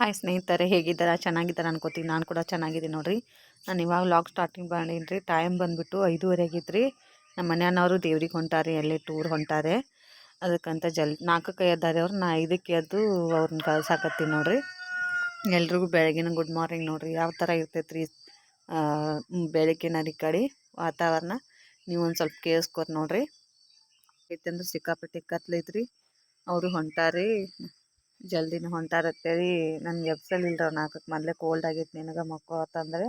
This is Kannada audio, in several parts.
ಹಾಯ್ ಸ್ನೇಹಿತರೆ, ಹೇಗಿದ್ದಾರೆ? ಚೆನ್ನಾಗಿದ್ದಾರೆ? ಅನ್ಕೋತೀನಿ. ನಾನು ಕೂಡ ಚೆನ್ನಾಗಿದ್ದೀನಿ ನೋಡಿರಿ. ನಾನು ಇವಾಗ ಲಾಗ್ ಸ್ಟಾರ್ಟಿಂಗ್ ಮಾಡೀನಿ ರೀ ಟೈಮ್ ಬಂದುಬಿಟ್ಟು ಐದೂವರೆ ಆಗಿತ್ತು ನಮ್ಮ ಮನೆಯವರು ದೇವ್ರಿಗೆ ಹೊಂಟಾರೆ, ಎಲ್ಲಿ ಟೂರ್ ಹೊಂಟಾರೆ. ಅದಕ್ಕಂತ ಜಲ್ ನಾಲ್ಕಕ್ಕೆ ಎದ್ದಾರೆ ಅವ್ರು. ನಾ ಐದಕ್ಕೆ ಎದ್ದು ಅವ್ರನ್ನ ಕಳ್ಸಾಕತ್ತೀನಿ ನೋಡಿರಿ. ಎಲ್ರಿಗೂ ಬೆಳಗಿನ ಗುಡ್ ಮಾರ್ನಿಂಗ್ ನೋಡಿರಿ. ಯಾವ ಥರ ಇರ್ತೈತೆ ರೀ ಬೆಳಗಿನ ಈ ಕಡೆ ವಾತಾವರಣ. ನೀವು ಒಂದು ಸ್ವಲ್ಪ ಕೇಳಿಸ್ಕೊರಿ ನೋಡಿರಿ. ಐತೆ ಅಂದ್ರೆ ಸಿಕ್ಕಾಪಟ್ಟೆ ಕತ್ಲೈತ್ರಿ. ಅವರು ಹೊಂಟಾರಿ. ಜಲ್ದಿನ ಎಬ್ಸಲ್ ಇಲ್ರಿ ನಾಲ್ಕಕ್ಕೆ ಮೊದಲೇ ಕೋಲ್ಡ್ ಆಗೈತೆ ನಿನಗೆ ಮಕ್ಕಳು ಅಂತಂದರೆ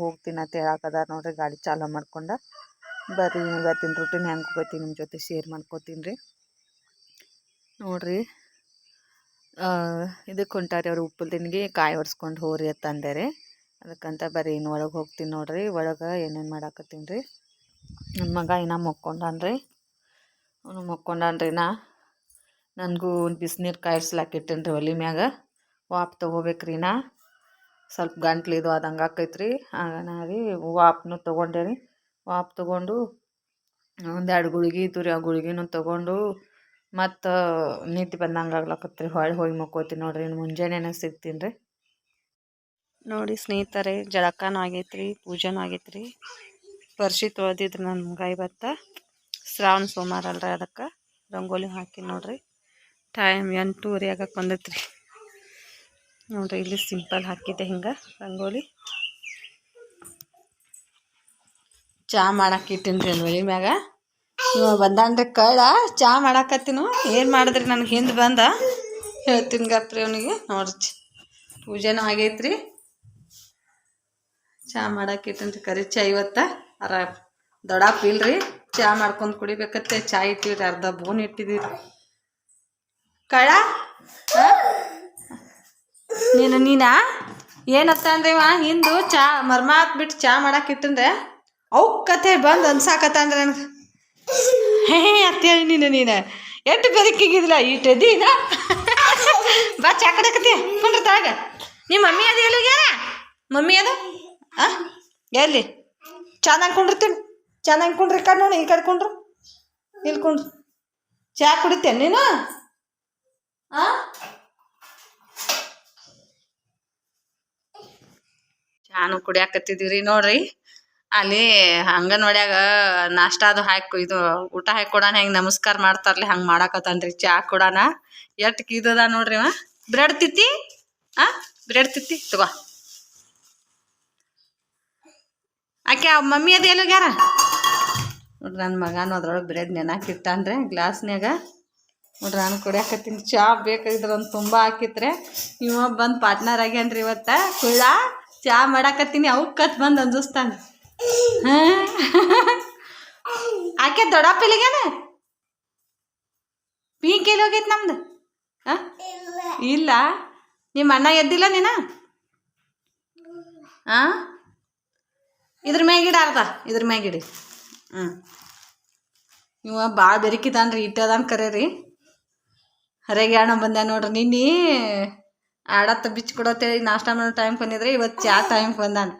ಹೋಗ್ತೀನಿ ಅಂತ ಹೇಳಕದ ನೋಡ್ರಿ ಗಾಡಿ ಚಾಲೂ ಮಾಡ್ಕೊಂಡ. ಬರ್ರಿ ಇವತ್ತಿನ ರೂಟೀನ್ ಹೆಂಗೆ ಹೋಗ್ತೀನಿ ನಿಮ್ಮ ಜೊತೆ ಶೇರ್ ಮಾಡ್ಕೋತೀನಿ ರೀ. ನೋಡ್ರಿ. ಇದಕ್ಕೆ ಹೊಂಟಾರಿ ಅವ್ರು ಉಪ್ಪಲ್ದಿನಿಗೆ ಕಾಯಿ ಒರೆಸ್ಕೊಂಡು ಹೋರಿ ಅಂತಂದೆ ರೀ ಅದಕ್ಕಂತ ಬರ್ರಿ ಇನ್ನು ಒಳಗೆ ಹೋಗ್ತೀನಿ ನೋಡ್ರಿ. ಒಳಗೆ ಏನೇನು ಮಾಡಾಕತ್ತೀನಿ ರೀ. ನನ್ನ ಮಗ ಇನ್ನೂ ಮಕ್ಕೊಂಡಾನ್ರಿ. ಅವನು ಮಕ್ಕೊಂಡಾನ್ರಿ ನಾ. ನನಗೂ ಒಂದು ಬಿಸಿನೀರು ಕಾಯಿಸ್ಲಾಕಿಟ್ಟೇನಿ ರೀ ಒಲೆ ಮ್ಯಾಗ. ವಾಪ್ ತೊಗೋಬೇಕ್ರಿ ನಾ. ಸ್ವಲ್ಪ ಗಂಟ್ಲು ಇದು ಆದಂಗೆ ಆಗ ನಾ ರೀ ವಾಪ್ನು ತೊಗೊಂಡೆ ವಾಪ್ ತೊಗೊಂಡು ಒಂದೆರಡು ಗುಳಿಗೆ ಇತ್ತು ರೀ ಆ ಗುಳಿಗೆನೂ ತೊಗೊಂಡು ಮತ್ತು ನಿದ್ದೆ ಬಂದಂಗೆ ಆಗ್ಲಕತ್ತು ರೀ ಹೊಳ್ಳಿ ಹೋಗಿ ಮಕ್ಕೋತೀನಿ ನೋಡ್ರಿ ಇನ್ನು ಮುಂಜಾನೆ ಸಿಗ್ತೀನಿ ರೀ ನೋಡಿ ಸ್ನೇಹಿತರೆ, ಜಳಕನೂ ಆಗೈತ್ರಿ ರೀ ಪೂಜೆನೂ ಆಗೈತ್ರಿ. ರೀ ಪರ್ಶಿ ತೊಳೆದಿದ್ರು ನನ್ನ ಮಗ ಇವತ್ತು ಶ್ರಾವಣ ಸೋಮವಾರ ಅಲ್ರಿ ಅದಕ್ಕೆ. ರಂಗೋಲಿ ಹಾಕಿ ನೋಡ್ರಿ. ಟೈಮ್ ಎಂಟೂವರೆ ಆಗಕ್ಕೆ ಬಂದೈತೆ ರೀ ನೋಡಿರಿ, ಇಲ್ಲಿ ಸಿಂಪಲ್ ಹಾಕಿದ್ದೆ ಹಿಂಗೆ, ರಂಗೋಲಿ. ಚಾ ಮಾಡಕ್ಕೆ ಇಟ್ಟಿನಿ ರೀ ಒಲಿ ಮ್ಯಾಗ. ಇವ ಬಂದಾನ್ರಿ, ಕಳ್ಳ, ಚಾ ಮಾಡಾಕತ್ತೀನು. ಏನು ಮಾಡಿದ್ರಿ ನನಗೆ ಹಿಂದೆ ಬಂದ? ಹೇಳ್ತೀನಿ ಗಪ್ರಿ ಅವನಿಗೆ. ನೋಡ್ರಿ ಪೂಜೆನೂ ಆಗೈತ್ರಿ. ಚಾ ಮಾಡಕ್ಕೆ ಇಟ್ಟಿನಿ ರೀ ಕರಿ ಚಾ ಇವತ್ತ. ಅರ ದೊಡಪ್ಪ ಇಲ್ರಿ. ಚಾ ಮಾಡ್ಕೊಂಡು ಕುಡಿಬೇಕತ್ತೆ. ಚಾ ಇಟ್ಟಿವ್ರಿ, ಅರ್ಧ ಬೋನ್ ಇಟ್ಟಿದ್ದೀರಿ ಕಳ? ನೀನು, ನೀನಾ? ಏನತ್ತ ಅಂದ್ರೆ ಇವ? ಹಿಂದು ಚಾ, ಮರ್ಮಾತ್ ಬಿಟ್ಟು ಚಾ ಮಾಡಕ್ಕೆ ಇಟ್ಟಂದ್ರೆ ಅವು ಕತೆ ಬಂದು ಅನ್ಸಾಕತ್ತ ಅಂದ್ರೆ ನನಗೆ. ಹೇ ಅತ್ತೇಳಿ ನೀನು ನೀನು. ಎಷ್ಟು ಬೆರಕಿಗಿದಿಲ್ಲ ಈಗ ಬಾ, ಚಾ ಕಡಕತ್ತಿ ಕುಂಡ್ರ ತಾಗ ನಿಮ್ಮ ಮಮ್ಮಿ ಅದು ಎಲ್ಲಿಗೆ? ಮಮ್ಮಿ ಅದು? ಆ ಎಲ್ಲಿ? ಚೆನ್ನಾಗಿ ಕುಂಡಿರ್ತೀನಿ. ಚೆನ್ನಾಗಿ ಕುಂಡ್ರಿ ಕಡೆ ನೋಡಿ, ಈ ಕಡೆ ಕುಂಡ್ರು. ಇಲ್ಲಿ ಕುಂಡ್ರು. ಚಾ ಕುಡಿತೇನೆ ನೀನು? ಆ? ಚಾನು ಕುಡಿಯಾಕತ್ತಿದೀವ್ರಿ ನೋಡ್ರಿ. ಅಲ್ಲಿ ಅಂಗನವಾಡ್ಯಾಗ ನಾಷ್ಟಾ ಅದು ಹಾಕಿ ಇದು ಊಟ ಹಾಕಿ ಕೊಡೋಣ ಹೆಂಗೆ ನಮಸ್ಕಾರ ಮಾಡ್ತಾರಲಿ ಹಂಗೆ ಮಾಡಾಕತ್ತಾನ್ರಿ ಚಾ ಕೊಡೋಣ ಎಷ್ಟು ಕೀದದ ನೋಡ್ರಿ ಅವ ಬ್ರೆಡ್ ತಿತ್ತಿ? ಆ? ಬ್ರೆಡ್ ತಿತ್ತಿ? ತಗೋ. ಆಕೆ ಮಮ್ಮಿ ಅದು ಎಲ್ಲೋಗ್ಯಾರ? ನೋಡ್ರಿ ನನ್ನ ಮಗನೂ ಅದ್ರೊಳಗೆ ಬ್ರೆಡ್ ನೆನಾಕಿಟ್ಟಾನ್ರಿ ಗ್ಲಾಸ್ನ್ಯಾಗ. ನೋಡ್ರಿ ನಾನು ಕುಡಿಯಾಕತ್ತೀನಿ. ಚಾ ಬೇಕಾಗಿದ್ರೆ ಒಂದು ತುಂಬ ಹಾಕಿತ್ರೆ. ಇವ ಬಂದು ಪಾರ್ಟ್ನರ್ ಆಗ್ಯಾನ್ರಿ ಇವತ್ತು. ಕುಳ್ಳ, ಚಾ ಮಾಡಾಕತ್ತೀನಿ. ಅವು ಕತ್ ಬಂದು ಅಂಜಿಸ್ತಾನ. ಆಕೆ ದೊಡ್ಡಪ್ಪ ಎಲ್ಲಿಗ್ಯಾನ ಪೀಕ್ ಎಲ್ಲಿ ಹೋಗೈತೆ ನಮ್ದು? ಹಾಂ? ಇಲ್ಲ. ನಿಮ್ಮ ಅಣ್ಣ ಎದ್ದಿಲ್ಲ ನೀನ? ಹಾಂ? ಇದ್ರ ಮ್ಯಾಗಿಡ ಅರ್ಧ. ಇದ್ರ ಮ್ಯಾಗಿಡಿ ಹ್ಞೂ ಇವ ಭಾಳ ಬೆರಿಕಿದಾನ್ರಿ. ಇಟ್ಟದಾನ ಕರೆ ರೀ ಹರಗ್ಯಾಣ ಬಂದೆ ನೋಡ್ರಿ, ನಿನ್ನೆ ಆಡತ್ತ ಬಿಚ್ಚಿ ಕೊಡತ್ತೇಳಿ ನಾಷ್ಟ ಮಾಡೋ ಟೈಮ್ ಬಂದಿದ್ರೆ ಇವತ್ತು ಚಾ ಟೈಮ್ ಬಂದಾನ.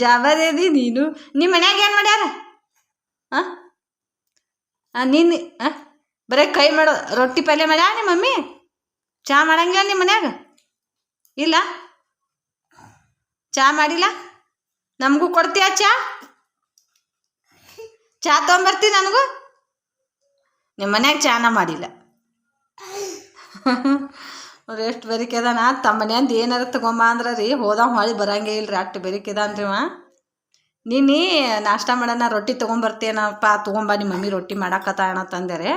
ಜಾಬದೇದಿ ನೀನು? ನಿಮ್ಮ ಮನ್ಯಾಗ ಏನು ಮಾಡ್ಯಾರ? ಹಾಂ ಹಾಂ ನೀನು ಹಾಂ ಬರೀ ಕೈ ಮಾಡೋ, ರೊಟ್ಟಿ ಪಲ್ಯ ಮಾಡ್ಯಾ ನಿಮ್ಮ ಮಮ್ಮಿ? ಚಾ ಮಾಡಂಗಿಲ್ಲ ನಿಮ್ಮ ಮನ್ಯಾಗ? ಇಲ್ಲ? ಚಾ ಮಾಡಿಲ್ಲ? ನಮಗೂ ಕೊಡ್ತೀಯ ಚಾ? ಚಾ ತೊಗೊಂಬರ್ತಿ ನನಗೂ? ನಿಮ್ಮ ಮನ್ಯಾಗ ಚಾನ ಮಾಡಿಲ್ಲ. ಅವ್ರು ಎಷ್ಟು ಬೆರಿಕೆದಾನ. ತಮ್ಮ ಮನ್ಯಾಂದ ಏನಾರ ತಗೊಂಬ ಅಂದ್ರೆ ರೀ, ಹೋದ ಹೊಳಿ ಬರಂಗೇ ಇಲ್ರಿ, ಅಷ್ಟು ಬೆರಿಕೆದಾನ ರೀ ಅವ ನೀನು ನಾಷ್ಟ ಮಾಡೋಣ, ರೊಟ್ಟಿ ತೊಗೊಂಬರ್ತೇನಪ್ಪ, ತೊಗೊಂಬ ನಿಮ್ಮ ಮಮ್ಮಿ ರೊಟ್ಟಿ ಮಾಡಾಕತ್ತಾಣ ತಂದೆ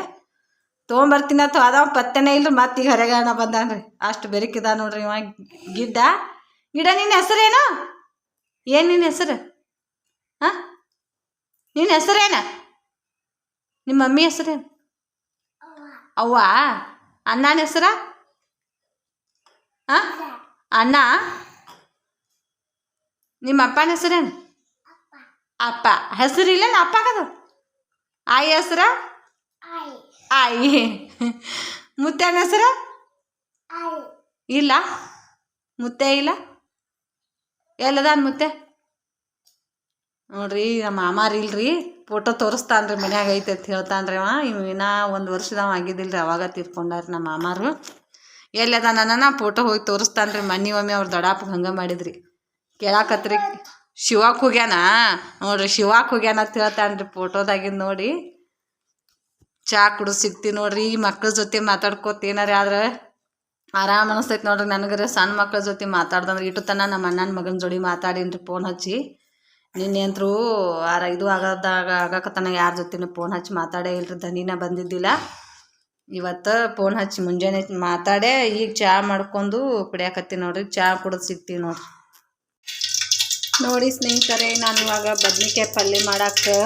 ತೊಗೊಂಬರ್ತೀನಿ ಅಥವಾ ಅದಾವ ಪತ್ತೆನೇ ಇಲ್ರಿ, ಮತ್ತೆ ಈಗ ಹೊರಗಾಣ ಬಂದಾನ ರೀ ಅಷ್ಟು ಬೆರಿಕಿದ ನೋಡ್ರಿ ಇವ ಗಿಡ್ಡ. ಗಿಡ ನಿನ್ನ ಹೆಸರೇನು? ಏನು ನಿನ್ನ ಹೆಸರು? ಹಾಂ? ನಿನ್ನ ಹೆಸರೇನ? ನಿಮ್ಮ ಮಮ್ಮಿ ಹೆಸರೇನು? ಅವ್ವ? ಅಣ್ಣನ ಹೆಸರ? ಹಾಂ? ಅಣ್ಣ? ನಿಮ್ಮ ಅಪ್ಪನ ಹೆಸರೇನು? ಅಪ್ಪ. ಹೆಸರಿಲ್ಲ, ನಾ ಅಪ್ಪಗದು ಆಯಿ ಹೆಸರ? ಆಯಿ. ಮುತ್ತನ ಹೆಸರ? ಇಲ್ಲ. ಮುತ್ತೆ ಇಲ್ಲ? ಎಲ್ಲದಾನ ಮುತ್ತೆ? ನೋಡ್ರಿ, ನಮ್ಮ ಮಾಮಾರ ಇಲ್ರಿ. ಫೋಟೋ ತೋರಿಸ್ತಾನ್ರಿ, ಮನ್ಯಾಗ ಐತೆ ಅಂತ ಹೇಳ್ತಾನ್ರಿ ಅವ. ಇವ್ ಇನ್ನೂ ಒಂದು ವರ್ಷದವ ಆಗಿದ್ದಿಲ್ಲ ರೀ ಅವಾಗ ತೀರ್ಕೊಂಡಾರ ನಮ್ಮ ಮಾಮಾರು. ಎಲ್ಲಿ ಅದ? ನನ್ನ ಫೋಟೋ ಹೋಗಿ ತೋರಿಸ್ತಾನ್ರಿ ಮನೆ ಒಮ್ಮೆ ಅವ್ರು ದೊಡ್ಡಪ್ಪ ಹಂಗೆ ಮಾಡಿದ್ರಿ. ಕೇಳಾಕತ್ರಿ, ಶಿವಾಕ್ ಹೋಗ್ಯಾನ? ನೋಡ್ರಿ, ಶಿವಾಕ್ ಹೋಗ್ಯಾನ ಅಂತ ಹೇಳ್ತಾನ್ರಿ ಫೋಟೋದಾಗಿಂದ ನೋಡಿ. ಚಾ ಕುಡಿದು ಸಿಗ್ತೀವಿ ನೋಡ್ರಿ, ಈ ಮಕ್ಳ ಜೊತೆ ಮಾತಾಡ್ಕೋತ ಏನಾರ ಆದ್ರೆ ಆರಾಮ್ ಅನಿಸ್ತೈತೆ ನೋಡ್ರಿ. ನನಗರ ಸಣ್ಣ ಮಕ್ಳ ಜೊತೆ ಮಾತಾಡ್ದಂದ್ರೆ ಇಟ್ಟು ತನ ನಮ್ಮ ಅಣ್ಣನ ಮಗನ ಜೋಡಿ ಮಾತಾಡೀನಿ ಫೋನ್ ಹಚ್ಚಿ. ನಿನ್ನೆ ಅಂತರೂ ಆರ ಇದು ಆಗದಾಗ ಆಗಕತ್ತನ ಯಾರ ಜೊತೆನೂ ಫೋನ್ ಹಚ್ಚಿ ಮಾತಾಡೇ ಇಲ್ರಿ. ದನಿನ ಬಂದಿದ್ದಿಲ್ಲ. ಇವತ್ತು ಫೋನ್ ಹಚ್ಚಿ ಮುಂಜಾನೆ ಮಾತಾಡೇ ಈಗ ಚಹಾ ಮಾಡ್ಕೊಂಡು ಕುಡಿಯಾಕತ್ತೀನಿ ನೋಡ್ರಿ. ಚಹಾ ಕುಡಿದು ಸಿಗ್ತೀವಿ ನೋಡ್ರಿ. ನೋಡಿ ಸ್ನೇಹಿತರೆ, ನಾನು ಇವಾಗ ಬದ್ನಿಕಾಯಿ ಪಲ್ಯ ಮಾಡಕ್ಕೆ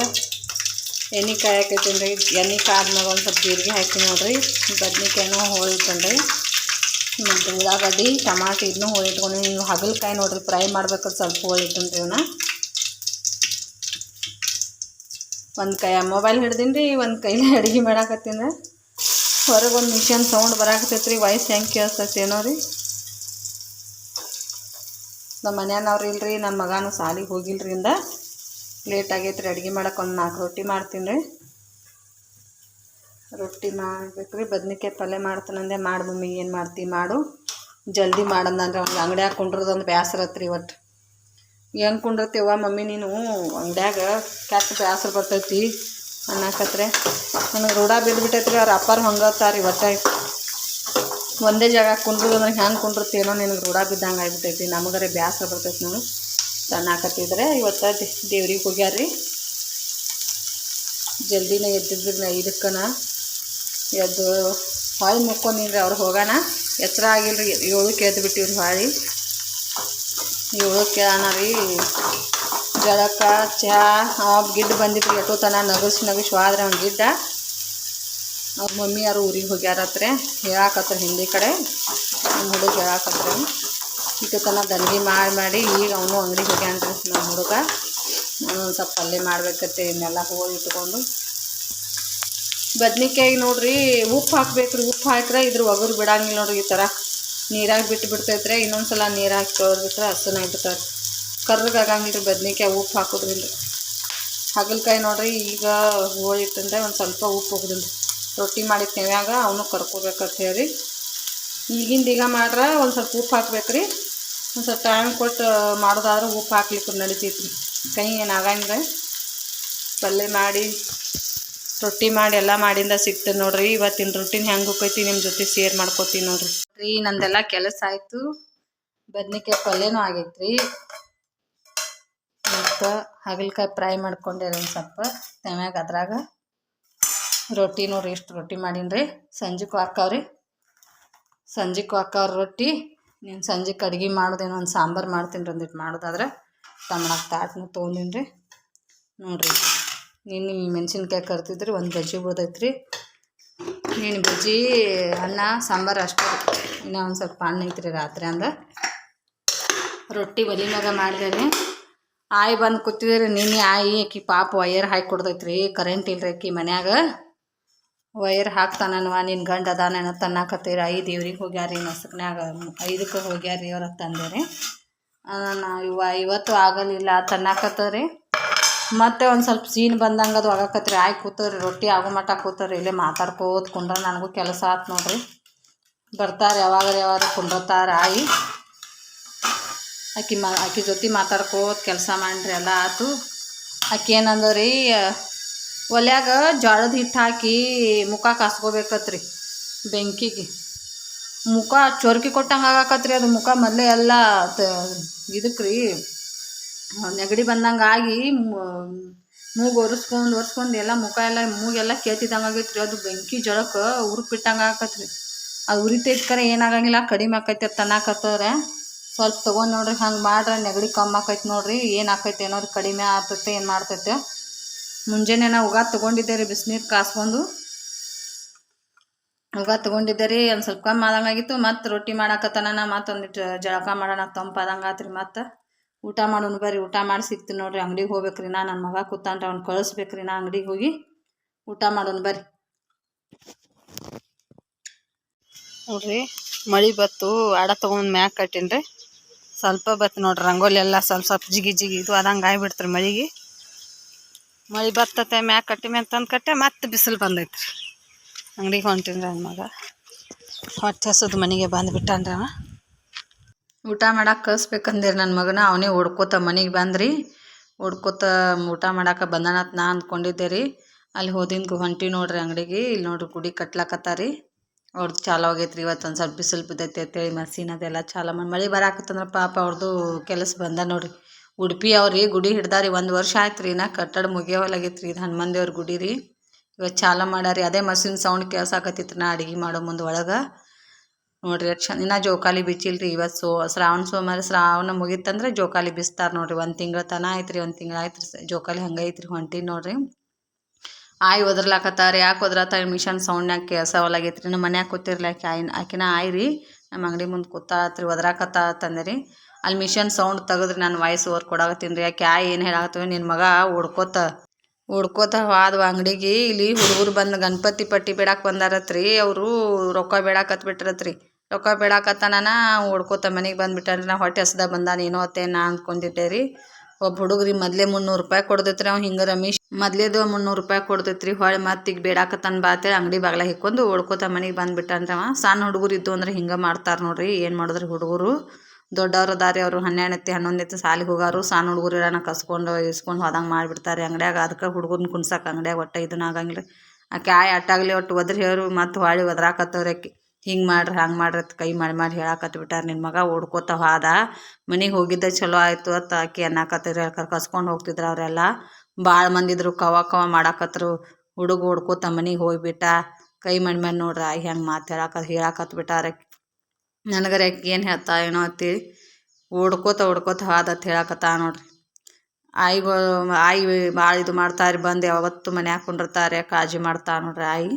ಎಣ್ಣೆ ಕಾಯಕತ್ತೀನಿ ರೀ ಎಣ್ಣೆ ಕಾದ್ಮಾಗ ಒಂದು ಸ್ವಲ್ಪ ಜೀರಿಗೆ ಹಾಕಿ ನೋಡ್ರಿ. ಬದ್ನಿಕಾಯಿನೂ ಹೋಳಿಟ್ಕೊಂಡ್ರಿ ಮತ್ತು ಉಳ್ಳಾಗಡ್ಡಿ ಟಮಾಟಿ ಇದನ್ನೂ ಹೋಳಿಟ್ಕೊಂಡು ನೀವು ಹಗಲ್ಕಾಯಿ ನೋಡ್ರಿ. ಫ್ರೈ ಮಾಡ್ಬೇಕಾದ್ರೆ ಸ್ವಲ್ಪ ಹೋಳಿಟ್ಕೊಂಡ್ರಿ ಇವನ್ನ ಒಂದು ಕೈ ಮೊಬೈಲ್ ಹಿಡ್ದೀನಿ ರೀ ಒಂದು ಕೈಲಿ ಅಡುಗೆ ಮಾಡಾಕತ್ತೀನಿ. ಹೊರಗೆ ಒಂದು ಮಿಷನ್ ಸೌಂಡ್ ಬರಾಕತ್ತೈತೆ ರೀ ವಾಯ್ಸ್ ಹೆಂಗೆ ಕೇಳಿಸ್ತೈತೆ ಏನೋ ರೀ. ನಮ್ಮ ಮನ್ಯಾನವ್ರು ಇಲ್ರಿ ನನ್ನ ಮಗನೂ ಸಾಲಿಗೆ ಹೋಗಿಲ್ರಿಂದ ಲೇಟ್ ಆಗೈತೆ ರೀ ಅಡುಗೆ ಮಾಡಕ್ಕೆ ಒಂದು ನಾಲ್ಕು ರೊಟ್ಟಿ ಮಾಡ್ತೀನಿ ರೀ ರೊಟ್ಟಿ ಮಾಡ್ಬೇಕು ರೀ ಬದ್ನಿಕಾಯಿ ಪಲ್ಯ ಮಾಡ್ತಾನಂದೆ ಮಾಡು ಮಮ್ಮಿ ಏನು ಮಾಡ್ತಿ, ಮಾಡು. ಜಲ್ದಿ ಮಾಡಂದ್ರೆ ಅವ್ನಿಗೆ ಅಂಗಡಿ ಹಾಕೊಂಡಿರೋದೊಂದು ಬೇಸರತ್ತೆ ರೀ ಇವತ್ತು ಹೆಂಗೆ ಕುಂಡಿರ್ತೀವ ಮಮ್ಮಿ ನೀನು? ಅಂಗಡ್ಯಾಗ ಕೆಟ್ಟ ಬೇಸರ ಬರ್ತೈತಿ. ಅನ್ನಕತ್ರೆ. ನನಗೆ ಬಿದ್ದುಬಿಟ್ಟೈತೆ ರೀ ಅವ್ರ ಅಪ್ಪಾರು ಹಂಗತ್ತಾರ ಇವತ್ತ. ಒಂದೇ ಜಾಗ ಕುಂಡ್ರದು ಅಂದ್ರೆ ಹೆಂಗೆ ಕುಂಡಿರ್ತೀನೋ ನಿನಗೆ ರೂಢ ಬಿದ್ದಂಗೆ ಆಗ್ಬಿಟ್ಟೈತಿ. ನಮಗರೆ ಬೇಸರ ಬರ್ತೈತಿ ನಾನು ಸಣ್ಣಾಕತ್ತಿದ್ರೆ ಇವತ್ತು ದೇವ್ರಿಗೆ ಹೋಗ್ಯಾರ ರೀ ಜಲ್ದಿನೇ ಎದ್ದಿದ್ರು ಇದಕ್ಕನ ಎದ್ದು ಹೊಳ್ಳಿ ಮುಕ್ಕೊಂಡಿನ್ರಿ ಅವ್ರು ಹೋಗೋಣ ಎಚ್ಚರ ಆಗಿಲ್ರಿ. ಏಳಕ್ಕೆ ಎದ್ದು ಬಿಟ್ಟಿವ್ರಿ ಹೊಳ್ಳಿ ಏಳಕ್ಕೆ ಕೇಳೋಣ ರೀ. ಜಳಕ, ಚಹಾ, ಅವ ಗಿಡ್ಡ ಬಂದಿದ್ರಿ ಎಷ್ಟೋ ತನ ನಗಸಿ ನಗಸಿ ಹೋದ್ರೆ ಅವ್ನ ಗಿಡ್ಡ. ಅವ್ರ ಮಮ್ಮಿ ಯಾರು ಊರಿಗೆ ಹೋಗ್ಯಾರತ್ರೆ ಹೇಳಾಕತ್ರ ಹಿಂದಿ ಕಡೆ. ನಮ್ಮ ಹುಡುಗ ಹೇಳಾಕತ್ರ ಇಟ್ಟು ತನ ದಂಡಿ ಮಾಡಿ ಮಾಡಿ ಈಗ ಅವನು ಅಂಗಡಿಗೆ ಹೋಗ್ಯಾನ್ರಿ ನಮ್ಮ ಹುಡುಗ. ಒಂದು ಸ್ವಲ್ಪ ಪಲ್ಯ ಮಾಡ್ಬೇಕತ್ತೆ, ಇನ್ನೆಲ್ಲ ಹೋಗಿ ಇಟ್ಕೊಂಡು. ಬದ್ನಿಕಾಯಿ ನೋಡ್ರಿ, ಉಪ್ಪು ಹಾಕ್ಬೇಕು ರೀ ಉಪ್ಪು ಹಾಕಿದ್ರೆ ಇದ್ರ ಒಗರು ಬಿಡಂಗಿಲ್ಲ ನೋಡ್ರಿ ಈ ಥರ ನೀರಾಗಿ ಬಿಟ್ಟು ಬಿಡ್ತೈತ್ರೆ ಇನ್ನೊಂದು ಸಲ ನೀರು ಹಾಕಿ ತೊಳೆದ್ಬಿಟ್ರೆ ಹಸನಾಗಿ ಬಿಡ್ತಾರೆ ಕರ್ರಗೆ ಆಗಂಗಿಲ್ಲ ರೀ ಬದ್ನಿಕಾಯಿ ಉಪ್ಪು ಹಾಕೋದ್ರಿಂದ. ಹಾಗಲಕಾಯಿ ನೋಡ್ರಿ ಈಗ ಹೋಳಿಟ್ಟಂದ್ರೆ ಒಂದು ಸ್ವಲ್ಪ ಉಪ್ಪು ಹೋಗೋದ್ರಿಂದ ರೊಟ್ಟಿ ಮಾಡಿದ ನೆವ್ಯಾಗ ಅವನು ಕರ್ಕೋಬೇಕಂತ ಹೇಳಿ. ಈಗಿಂದ ಈಗ ಮಾಡ್ರೆ ಒಂದು ಸ್ವಲ್ಪ ಉಪ್ಪು ಹಾಕ್ಬೇಕು ರೀ ಒಂದು ಸ್ವಲ್ಪ ಟೈಮ್ ಕೊಟ್ಟು ಮಾಡೋದಾದ್ರೆ ಉಪ್ಪು ಹಾಕ್ಲಿಕ್ಕೆ ನಡಿತೈತಿ ಕೈ ಏನಾಗಂಗೆ ಆಗಂಗಿಲ್ಲ. ಪಲ್ಯ ಮಾಡಿ ರೊಟ್ಟಿ ಮಾಡಿ ಎಲ್ಲ ಮಾಡಿಂದ ಸಿಗ್ತದೆ ನೋಡ್ರಿ. ಇವತ್ತಿನ ರೊಟ್ಟಿನ ಹೆಂಗೆ ಹೋಗೈತಿ ನಿಮ್ಮ ಜೊತೆ ಶೇರ್ ಮಾಡ್ಕೋತೀನಿ ನೋಡ್ರಿ. ರೀ, ನಂದೆಲ್ಲ ಕೆಲಸ ಆಯಿತು. ಬದ್ನಿಕಾಯಿ ಪಲ್ಯನೂ ಆಗೈತ್ರಿ. ಮತ್ತು ಹಾಗಲಕಾಯಿ ಫ್ರೈ ಮಾಡ್ಕೊಂಡೆ ಒಂದು ಸ್ವಲ್ಪ. ತೆಮ್ಯಾಗ ಅದ್ರಾಗ ರೊಟ್ಟಿ ನೋಡ್ರಿ ಎಷ್ಟು ರೊಟ್ಟಿ ಮಾಡೀನಿ ರೀ. ಸಂಜೆಗೂ ಹಾಕವ್ರಿ. ಸಂಜೆಗೂ ಹಾಕವ್ರ ರೊಟ್ಟಿ. ನೀನು ಸಂಜೆಗೆ ಅಡುಗೆ ಮಾಡೋದೇನೋ ಒಂದು ಸಾಂಬಾರು ಮಾಡ್ತೀನಿ ರೀ ಒಂದಿಟ್ಟು ಮಾಡೋದಾದ್ರೆ. ತಮ್ಮ ತಾಟ್ನು ತೊಗೊಂಡಿನಿ ರೀ ನೋಡಿರಿ. ನೀನು ಮೆಣಸಿನ್ಕಾಯಿ ಕರ್ತಿದ್ರಿ ಒಂದು ಬಜ್ಜಿ ಬಿಡ್ದೈತ್ರಿ ನೀನು ಬಜ್ಜಿ, ಅನ್ನ, ಸಾಂಬಾರು ಅಷ್ಟೇ ರೀ. ಇನ್ನೂ ಒಂದು ಸ್ವಲ್ಪ ಅನ್ನ ಐತ್ರಿ ರಾತ್ರಿ ಅಂದ. ರೊಟ್ಟಿ ಒಲಿ ಮ್ಯಾಗ ಮಾಡಿದ್ರಿ ಆಯಿ ಬಂದು ಕೂತಿದ್ರಿ ನೀನು ಆಯಿ, ಆಕಿ ಪಾಪ ವೈರ್ ಹಾಕಿ ಕೊಡ್ದೈತ್ರಿ. ಕರೆಂಟ್ ಇಲ್ರಿ ಆಕಿ ಮನ್ಯಾಗ. ವೈರ್ ಹಾಕ್ತಾನನ್ವ ನಿನ್ನ ಗಂಡ ಅದಾನ ತನ್ನಾಕತ್ತೀರ. ಐದು ಇವ್ರಿಗೆ ಹೋಗ್ಯಾರಿ ನಸಕ್ನ್ಯಾಗ ಐದಕ್ಕೆ ಹೋಗ್ಯಾರಿ ಅವ್ರ ತಂದೇರಿ. ನಾ ಇವ ಇವತ್ತು ಆಗಲಿಲ್ಲ, ತನ್ನಾಕತ್ತರಿ. ಮತ್ತೆ ಒಂದು ಸ್ವಲ್ಪ ಸೀನ್ ಬಂದಂಗೆ ಅದು ಒಗಾಕತ್ರಿ ಆಯ್ ಕೂತವ್ರಿ, ರೊಟ್ಟಿ ಆಗೋ ಮಟ್ಟ ಕೂತವ್ರಿ. ಇಲ್ಲೇ ಮಾತಾಡ್ಕೋತ ಕುಂಡ್ರೆ ನನಗೂ ಕೆಲಸ ಆತು ನೋಡ್ರಿ. ಬರ್ತಾರೆ ಯಾವಾಗಾರ ಯಾವಾಗ ಕುಂಡ್ರತಾರ ಆಯಿ. ಆಕಿ ಮಾ, ಆಕಿ ಜೊತೆ ಮಾತಾಡ್ಕೋತ ಕೆಲಸ ಮಾಡಿರಿ, ಎಲ್ಲ ಆತು. ಆಕಿ ಏನಂದರಿ ಒಲ್ಯಾಗ ಜೋಳದ ಹಿಟ್ಟು ಹಾಕಿ ಮುಖ ಕಾಸ್ಕೋಬೇಕತ್ರಿ ಬೆಂಕಿಗೆ. ಮುಖ ಚೊರ್ಕಿ ಕೊಟ್ಟಂಗೆ ಆಗಾಕತ್ರಿ ಅದು ಮುಖ. ಮೊದಲೇ ಎಲ್ಲ ಇದಕ್ಕೆ ರೀ ನೆಗಡಿ ಬಂದಂಗೆ ಆಗಿ ಮೂಗು ಒರೆಸ್ಕೊಂಡು ಒರೆಸ್ಕೊಂಡು ಎಲ್ಲ ಮುಖ ಎಲ್ಲ, ಮೂಗೆಲ್ಲ ಕೇತಿದಂಗೆ ಆಗೈತ್ರಿ. ಅದು ಬೆಂಕಿ ಜಳಕ್ಕೆ ಉರುಪಿಟ್ಟಂಗೆ ಆಕತ್ರಿ ಅದು ಉರಿತೈತೆ ಕರೆ ಏನಾಗಂಗಿಲ್ಲ, ಕಡಿಮೆ ಆಕೈತೆ ತನ್ನಾಕತ್ತವ್ರೆ ಸ್ವಲ್ಪ ತೊಗೊಂಡು ನೋಡ್ರಿ, ಹಂಗೆ ಮಾಡ್ರೆ ನೆಗಡಿ ಕಮ್ಮಿ ಆಕೈತೆ ನೋಡ್ರಿ. ಏನು ಆಕೈತೆ ಅನ್ನೋದು ಕಡಿಮೆ ಆಗ್ತೈತೆ ಏನು ಮಾಡ್ತೈತೆ. ಮುಂಜಾನೆ ನಾವು ಉಗ ತೊಗೊಂಡಿದ್ದೆ ರೀ, ಬಿಸಿನೀರು ಕಾಸ್ಕೊಂಡು. ಉಗ ತೊಗೊಂಡಿದ್ದೆ ರೀ, ಒಂದು ಸ್ವಲ್ಪ ಕಮ್ಮಿ ಆದಂಗಾಗಿತ್ತು ಮತ್ತು ರೊಟ್ಟಿ ಮಾಡಾಕತ್ತಾನ ಮತ್ತೊಂದಿಟ್ಟು ಜಳಕ ಮಾಡೋಣ, ತಂಪಾದಂಗೆ ಆತ್ರಿ ಮತ್ತು. ಊಟ ಮಾಡೋಣ ಬರ್ರಿ, ಊಟ ಮಾಡಿ ಸಿಗ್ತೀನಿ ನೋಡ್ರಿ, ಅಂಗಡಿಗೆ ಹೋಗ್ಬೇಕ್ರಿ ನಾ ನನ್ನ ಮಗ ಕೂತಾನ್ರಿ, ಅವ್ನು ಕಳಿಸ್ಬೇಕ್ರಿ ನಾ ಅಂಗಡಿಗೆ ಹೋಗಿ ಊಟ ಮಾಡೋಣ ಬರ್ರಿ. ನೋಡ್ರಿ, ಮಳೆ ಬತ್ತು ಆಡ ತೊಗೊಂಡು ಮ್ಯಾಗ ಕಟ್ಟಿನ್ರಿ. ಸ್ವಲ್ಪ ಬತ್ತು ನೋಡ್ರಿ ರಂಗೋಲಿ ಎಲ್ಲ ಸ್ವಲ್ಪ ಸ್ವಲ್ಪ ಜಿಗಿ ಜಿಗಿ ಇದು ಅದಂಗೆ ಆಗಿಬಿಡ್ತ್ರಿ ಮಳೆಗೆ. ಮಳೆ ಬತ್ತತೆ, ಮ್ಯಾಗ ಕಟ್ಟಿ ಮ್ಯಾಗ ತಂದು ಕಟ್ಟೆ, ಮತ್ತೆ ಬಿಸಿಲು ಬಂದೈತ್ರಿ. ಅಂಗಡಿಗೆ ಹೊಂಟಿನ್ರಿ ನನ್ನ ಮಗ. ಹೊಟ್ಟೆ ಹಸೋದು ಮನೆಗೆ ಬಂದು ಬಿಟ್ಟಾನ್ರಿ ಅವ. ಊಟ ಮಾಡಕ್ಕೆ ಕಳಿಸ್ಬೇಕಂದಿರಿ ನನ್ನ ಮಗನ, ಅವನೇ ಓಡ್ಕೋತ ಮನೆಗೆ ಬಂದ್ರಿ. ಓಡ್ಕೋತ ಊಟ ಮಾಡಕ್ಕೆ ಬಂದಾನತ್ ನಾ ಅಂದ್ಕೊಂಡಿದ್ದೆ ರೀ ಅಲ್ಲಿ ಹೋದಿಂದು ಹೊಂಟಿ ನೋಡ್ರಿ ಅಂಗಡಿಗೆ ಇಲ್ಲಿ ನೋಡ್ರಿ ಗುಡಿ ಕಟ್ಲಾಕತ್ತಾರಿ. ಅವ್ರದ್ದು ಚಾಲು ಆಗೈತ್ರಿ ಇವತ್ತು ಒಂದು ಸ್ವಲ್ಪ ಬಿಸಿಲು ಬಿದ್ದೈತೆ ಅಂತೇಳಿ ಮಸೀನ್ ಅದೆಲ್ಲ ಚಾಲ ಮಾಡಿ. ಮಳೆ ಬರಾಕತ್ತಂದ್ರೆ ಪಾಪ ಅವ್ರದ್ದು ಕೆಲಸ ಬಂದ ನೋಡ್ರಿ. ಉಡುಪಿ ಅವ್ರಿ, ಗುಡಿ ಹಿಡ್ದಾರಿ, ಒಂದು ವರ್ಷ ಆಯ್ತು ರೀ ನಾ ಕಟ್ಟಡ ಮುಗಿಯವಲಾಗೈತೆ ರೀ ಇದು ಹನುಮಾನ್ ದೇವ್ರ ಗುಡಿ ರೀ. ಇವತ್ತು ಚಾಲ ಮಾಡಾರಿ. ಅದೇ ಮಸೀನ್ ಸೌಂಡ್ ಕೇಳ್ಸಾಕತ್ತಿತ್ತು ನಾ ಅಡಿಗೆ ಮಾಡೋ ಮುಂದೆ ಒಳಗೆ. ನೋಡ್ರಿ ಎಷ್ಟು ಇನ್ನೂ ಜೋಕಾಲಿ ಬಿಚ್ಚಿಲ್ಲ ರೀ ಇವತ್ತು. ಸೋ ಶ್ರಾವಣ ಸೋಮವಾರ ಶ್ರಾವಣ ಮುಗಿತಂದ್ರೆ ಜೋಕಾಲಿ ಬಿಸ್ತಾರೆ ನೋಡ್ರಿ. ಒಂದು ತಿಂಗಳ ತನ ಆಯ್ತು ರೀ ಒಂದು ತಿಂಗಳ ಆಯ್ತು ಜೋಕಾಲಿ ಹಂಗೆ ಐತ್ರಿ ಹೊಂಟಿ ನೋಡ್ರಿ. ಆಯ್ ಒದ್ರಲಾಕತ್ತಾರ, ಯಾಕೆ ಒದ್ರತ್ತ ಮಿಷನ್ ಸೌಂಡ್ನಾಗ ಕೇಳ್ಸವಲಾಗೈತೆ ರೀ ನಮ್ಮ ಮನ್ಯಾಗ ಕೂತಿರ್ಲಿ ಆಕೆ ಆಯ್ನ ಆಕಿನ ಆಯ್ ರೀ ನಮ್ಮ ಅಂಗಡಿ ಮುಂದೆ ಕೂತಾತ್ರಿ ಒದ್ರಾಕತ್ತಾತಂದೆ ರೀ ಅಲ್ಲಿ ಮಿಷನ್ ಸೌಂಡ್ ತೆಗೆದ್ರಿ ನಾನು ವಾಯ್ಸ್ ಓವರ್ ಕೊಡಾಕತ್ತೀನಿ ರೀ. ಯಾಕೆ ಆಯ್ ಏನು ಹೇಳಾಕತ್ತೀವಿ ನಿನ್ನ ಮಗ ಓಡ್ಕೋತ. ಹುಡ್ಕೋತ ಹೋದ್ವ ಅಂಗಡಿಗೆ ಇಲ್ಲಿ ಹುಡುಗರು ಬಂದು ಗಣಪತಿ ಪಟ್ಟಿ ಬೇಡಕ್ಕೆ ಬಂದಾರತ್ರಿ. ಅವರು ರೊಕ್ಕ ಬಿಡಾಕತ್ ಬಿಟ್ರತ್ರಿ ರೊಕ್ಕ ಬೇಡಾಕತ್ತಾನ ಓಡ್ಕೋತ ಮನೆಗೆ ಬಂದ್ಬಿಟ್ಟಾನ ನಾ ಹೊಟ್ಟೆ ಹಸ್ದ ಬಂದಾನ, ಏನೋ ಅತ್ತೆ ನಾ ಅಂದ್ಕೊಂಡಿದ್ದೆ ರೀ. ಒಬ್ಬ ಹುಡುಗ್ರಿ ಮೊದಲೇ ಮುನ್ನೂರು ರೂಪಾಯಿ ಕೊಡ್ದೈತ್ರಿ ಅವ್ನು ಹಿಂಗೆ ರಮೇಶ್. ಮೊದ್ಲೇದು ಮುನ್ನೂರು ರೂಪಾಯಿ ಕೊಡ್ತೈತ್ರಿ, ಹೊಳೆ ಮತ್ತೆ ಈಗ ಬೇಡಾಕತ್ತಾನ ಬಾತೇಳಿ ಅಂಗಡಿ ಬಾಗ್ಲ ಹಿಕ್ಕೊಂಡು ಓಡ್ಕೋತ ಮನೆಗೆ ಬಂದ್ಬಿಟ್ಟಾನ್ರಿ ಅವ. ಸಣ್ಣ ಹುಡುಗರು ಇದ್ದು ಅಂದ್ರೆ ಹಿಂಗೆ ಮಾಡ್ತಾರೆ ನೋಡ್ರಿ, ಏನು ಮಾಡಿದ್ರಿ ಹುಡುಗರು. ದೊಡ್ಡವರು ದಾರಿ ಅವರು, ಹನ್ನೆರಡನೇತಿ, ಹನ್ನೊಂದನೇತಿ ಸಾಲಿಗೆ ಹೋಗಾರು, ಸಣ್ಣ ಹುಡುಗರು ಇರೋಣ ಕಸ್ಕೊಂಡು ಇಸ್ಕೊಂಡು ಹೋದಂಗೆ ಮಾಡಿಬಿಡ್ತಾರೆ ಅಂಗಡಿಯಾಗ. ಅದಕ್ಕೆ ಹುಡುಗರ್ನ ಕುಣ್ಸಕ್ಕೆ ಅಂಗಡಿಯಾಗ ಒಟ್ಟು ಇದನ್ನ ಆಗಂಗಿಲ್ಲ. ಆಕೆ ಆಯ್ ಅಟ್ಟಾಗಲಿ ಒಟ್ಟು ಒದ್ರಿ, ಹೇಳು ಮತ್ತು ಹೊಳ್ಳಿ ಒದ್ರಾಕತ್ತವ್ರಿ ಆಕಿ. ಹಿಂಗೆ ಮಾಡ್ರಿ, ಹಂಗೆ ಮಾಡ್ರಿ ಅಂತ ಕೈ ಮಾಡಿ ಮಾಡಿ ಹೇಳಾಕತ್ ಬಿಟ್ಟಾರ. ನಿನ್ನ ಮಗ ಓಡ್ಕೋತ ಹೋದ. ಮನೆಗೆ ಹೋಗಿದ್ದ ಚಲೋ ಆಯಿತು ಅಂತ ಆಕಿ ಅನ್ನಕತ್ತಿರ ಕರ್ಕಸ್ಕೊಂಡು ಹೋಗ್ತಿದ್ರು ಅವರೆಲ್ಲ. ಭಾಳ ಮಂದಿದ್ರು ಕವ ಕವ ಮಾಡಾಕತ್ರು. ಹುಡುಗ ಓಡ್ಕೋತ ಮನೆಗೆ ಹೋಗಿಬಿಟ್ಟ. ಕೈ ಮಾಡಿ ಮಾಡಿ ನೋಡ್ರಿ, ಆಯ್ ಹೆಂಗೆ ಮಾತು ಹೇಳಾಕ ಹೇಳಾಕತ್ ಬಿಟ್ಟಾರ. ನನಗರ ಏನು ಹೇಳ್ತಾ ಏನೋ ಅತ್ತಿ ಓಡ್ಕೋತ ಓಡ್ಕೋತ ಹಾದತ್ ಹೇಳಾಕತ್ತ ನೋಡ್ರಿ. ಆಯಿಗಳು, ಆಯಿ ಭಾಳ ಇದು ಮಾಡ್ತಾರೆ, ಬಂದು ಯಾವತ್ತು ಮನ್ಯಾಗ ಹಾಕೊಂಡಿರ್ತಾರೆ ಕಾಳಜಿ ಮಾಡ್ತಾ ನೋಡ್ರಿ ಆಯಿ.